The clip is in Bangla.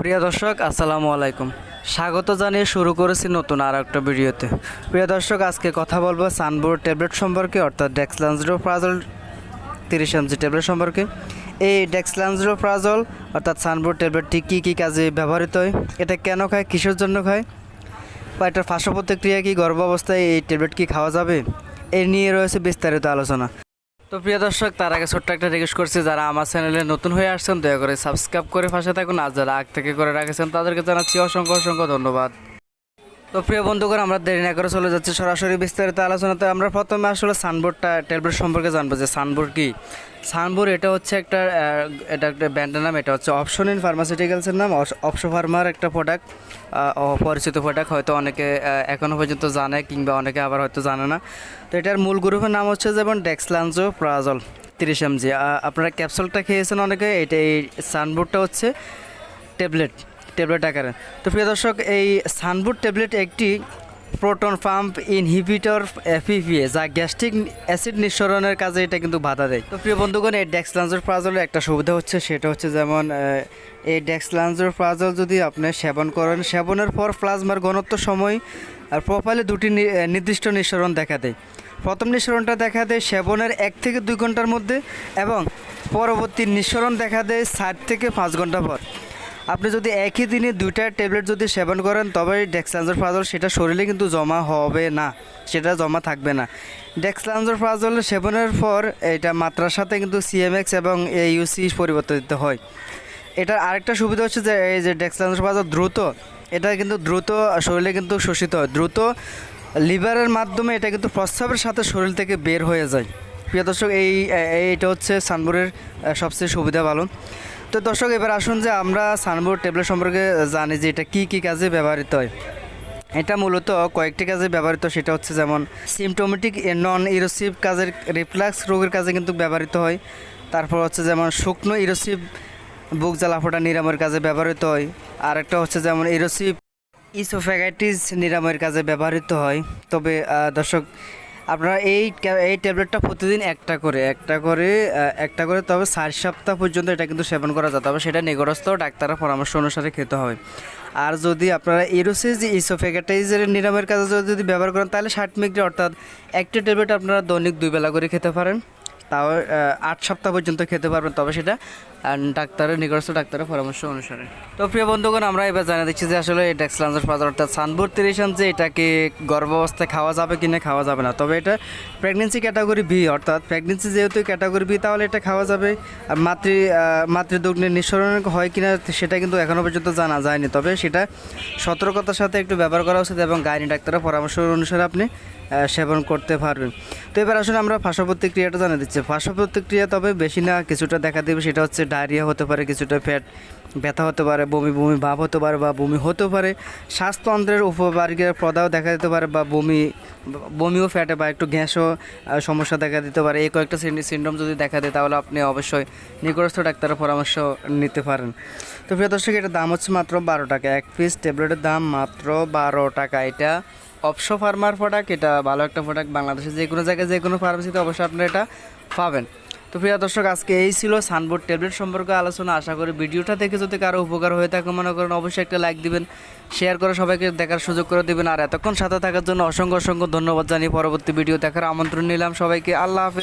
প্রিয় দর্শক, আসসালামু আলাইকুম। স্বাগত জানিয়ে শুরু করেছি নতুন আর একটা ভিডিওতে। প্রিয় দর্শক, আজকে কথা বলব সানবোর্ড ট্যাবলেট সম্পর্কে, অর্থাৎ ডেক্সলান্সডো প্রাজল তিরিশ এমজি ট্যাবলেট সম্পর্কে। এই ডেক্সলান্সডো প্রাজল অর্থাৎ সানবোর্ড ট্যাবলেটটি কী কী কাজে ব্যবহৃত হয়, এটা কেন খায়, কিসের জন্য খায়, বা এটার পার্শ্ব প্রতিক্রিয়া কি, গর্ভাবস্থায় এই ট্যাবলেট কি খাওয়া যাবে, এ নিয়ে রয়েছে বিস্তারিত আলোচনা। তো প্রিয় দর্শক, তার আগে ছোট্ট একটা রিকোয়েস্ট করছি, যারা আমার চ্যানেলে নতুন হয়ে আসছেন, দয়া করে সাবস্ক্রাইব করে পাশে থাকুন। আর যারা আগ থেকে করে রাখেছেন, তাদেরকে জানাচ্ছি অসংখ্য অসংখ্য ধন্যবাদ। তো প্রিয় বন্ধুগণ, আমরা দেরি না করে চলে যাচ্ছি। সরাসরি বিস্তারিত আলোচনাতে আমরা প্রথমে আসলে সানবোর্ডটা ট্যাবলেট সম্পর্কে জানব যে সানবোর্ড কি? সানবোর্ড এটা হচ্ছে একটা এটা একটা ব্র্যান্ডের নাম, এটা হচ্ছে অপশন ইন ফার্মাসিউটিক্যালসের নাম। অপশো ফার্মার একটা প্রোডাক্ট অপরিচিত প্রোডাক্ট হয়তো অনেকে এখনও পর্যন্ত জানে কিংবা অনেকে আবার হয়তো জানে না। তো এটার মূল গ্রুপের নাম হচ্ছে যেমন ডেক্সলানজো প্রাজল তিরিশ এমজি আপনারা ক্যাপসুলটা খেয়েছেন অনেকে, এটা এই সানবোর্ডটা হচ্ছে ট্যাবলেট ট্যাবলেট আকারে। তো প্রিয় দর্শক, এই সানবুট ট্যাবলেট একটি প্রোটন পাম্প ইনহিবিটর এফিপিএ যা গ্যাস্ট্রিক অ্যাসিড নিঃসরণের কাজে এটা কিন্তু বাধা দেয়। তো প্রিয় বন্ধুগণ, এই ডেক্স ডেক্সলান্সোর প্রাজলের একটা সুবিধা হচ্ছে, সেটা হচ্ছে যেমন এই ডেক্সলান্সোর প্রাজল যদি আপনি সেবন করেন, সেবনের পর প্লাজমার ঘনত্ব, সময় আর প্রোফাইলে দুটি নির্দিষ্ট নিঃসরণ দেখা দেয়। প্রথম নিঃসরণটা দেখা দেয় সেবনের এক থেকে দুই ঘণ্টার মধ্যে এবং পরবর্তী নিঃসরণ দেখা দেয় ষাট থেকে পাঁচ ঘণ্টা পর। আপনি যদি একই দিনে দুইটা ট্যাবলেট যদি সেবন করেন, তবে ডেক্সলানজোর প্রাজল সেটা শরীরে কিন্তু জমা হবে না, সেটা জমা থাকবে না। ডেক্সলানজোর প্রাজল সেবনের পর এটা মাত্রার সাথে কিন্তু সিএমএক্স এবং ইউসি পরিবর্তিত হয়। এটার আরেকটা সুবিধা হচ্ছে যে, এই যে ডেক্সলানজোর প্রাজল দ্রুত, এটা কিন্তু দ্রুত শরীরে কিন্তু শোষিত হয়। দ্রুত লিভারের মাধ্যমে এটা কিন্তু প্রস্রাবের সাথে শরীর থেকে বের হয়ে যায়। প্রিয় দর্শক, এই এইটা হচ্ছে সানবোর্ডের সবচেয়ে সুবিধা ভালো। তো দর্শক, এবার আসুন যে আমরা সানবোর্ড ট্যাবলেট সম্পর্কে জানি যে এটা কী কী কাজে ব্যবহৃত হয়। এটা মূলত কয়েকটি কাজে ব্যবহৃত, সেটা হচ্ছে যেমন সিমটোমেটিক নন ইরোসিভ কাজের রিফ্লাক্স রোগের কাজে কিন্তু ব্যবহৃত হয়। তারপর হচ্ছে যেমন শুকনো ইরোসিভ বুক জ্বালাফোটা নিরাময়ের কাজে ব্যবহৃত হয়। আর একটা হচ্ছে যেমন ইরোসিভ ইসোফ্যাগাইটিস নিরাময়ের কাজে ব্যবহৃত হয়। তবে দর্শক আপনারা এই এই ট্যাবলেটটা প্রতিদিন একটা করে একটা করে একটা করে তবে চার সপ্তাহ পর্যন্ত এটা কিন্তু সেবন করা যায় তবে সেটা নিকটস্থ ডাক্তারের পরামর্শ অনুসারে খেতে হবে। আর যদি আপনারা ইরোসিস ইসোফেগাটাইজের নিরাময়ের কাজে যদি ব্যবহার করেন, তাহলে ষাট মিগ্রি অর্থাৎ একটি ট্যাবলেট আপনারা দৈনিক দুই বেলা করে খেতে পারেন। তাও আট সপ্তাহ পর্যন্ত খেতে পারবেন তবে সেটা। ডাক্তারের নিকটস্থ ডাক্তারের পরামর্শ অনুসারে। তো প্রিয় বন্ধুগণ, আমরা এবার জানিয়ে দিচ্ছি যে আসলে এই ডেক্সলান্সের পাউডার অর্থাৎ সানবোর তিরিশান যে এটাকে গর্ভাবস্থায় খাওয়া যাবে কি না খাওয়া যাবে না। তবে এটা প্রেগনেন্সি ক্যাটাগরি বি অর্থাৎ প্রেগনেন্সি যেহেতু ক্যাটাগরি বি তাহলে এটা খাওয়া যাবে। আর মাতৃ মাতৃদুগ্নের নিঃসরণ হয় কিনা, সেটা কিন্তু এখনও পর্যন্ত জানা যায়নি। তবে সেটা সতর্কতার সাথে একটু ব্যবহার করা উচিত এবং গাইনি ডাক্তারের পরামর্শ অনুসারে আপনি সেবন করতে পারবেন। তো এবার আসলে আমরা পার্শ্ব ক্রিয়াটা জানা দিচ্ছি। পার্শ্ব প্রতিক্রিয়া তবে বেশি না, কিছুটা দেখা দেবে, সেটা হচ্ছে ডায়রিয়া হতে পারে, কিছুটা ফ্যাট ব্যথা হতে পারে, বমি বমি ভাব হতে পারে বা বমি হতে পারে। শ্বাসতন্ত্রের উপবার্গের প্রদাহ দেখা দিতে পারে বা বমি, বমিও ফ্যাটে বা একটু গ্যাসও সমস্যা দেখা দিতে পারে। এই কয়েকটা সিন্ড্রোম যদি দেখা দেয়, তাহলে আপনি অবশ্যই নিকটস্থ ডাক্তারের পরামর্শ নিতে পারেন। তো প্রিয় দর্শক, এটার দাম হচ্ছে মাত্র বারো টাকা। এক পিস ট্যাবলেটের দাম মাত্র বারো টাকা। এটা অপশো ফার্মার প্রোডাক্ট এটা ভালো একটা প্রোডাক্ট বাংলাদেশে যে কোনো জায়গায়, যে কোনো ফার্মেসিতে অবশ্যই আপনারা এটা পাবেন। তো প্রিয় দর্শক, আজকে এই ছিল সানবোর্ড ট্যাবলেট সম্পর্কে আলোচনা। আশা করি ভিডিওটা দেখে যদি কারও উপকার হয়ে থাকে, মনে করেন অবশ্যই একটা লাইক দিবেন, শেয়ার করে সবাইকে দেখার সুযোগ করে দেবেন। আর এতক্ষণ সাথে থাকার জন্য অসংখ্য অসংখ্য ধন্যবাদ জানিয়ে পরবর্তী ভিডিও দেখার আমন্ত্রণ নিলাম সবাইকে। আল্লাহ হাফেজ।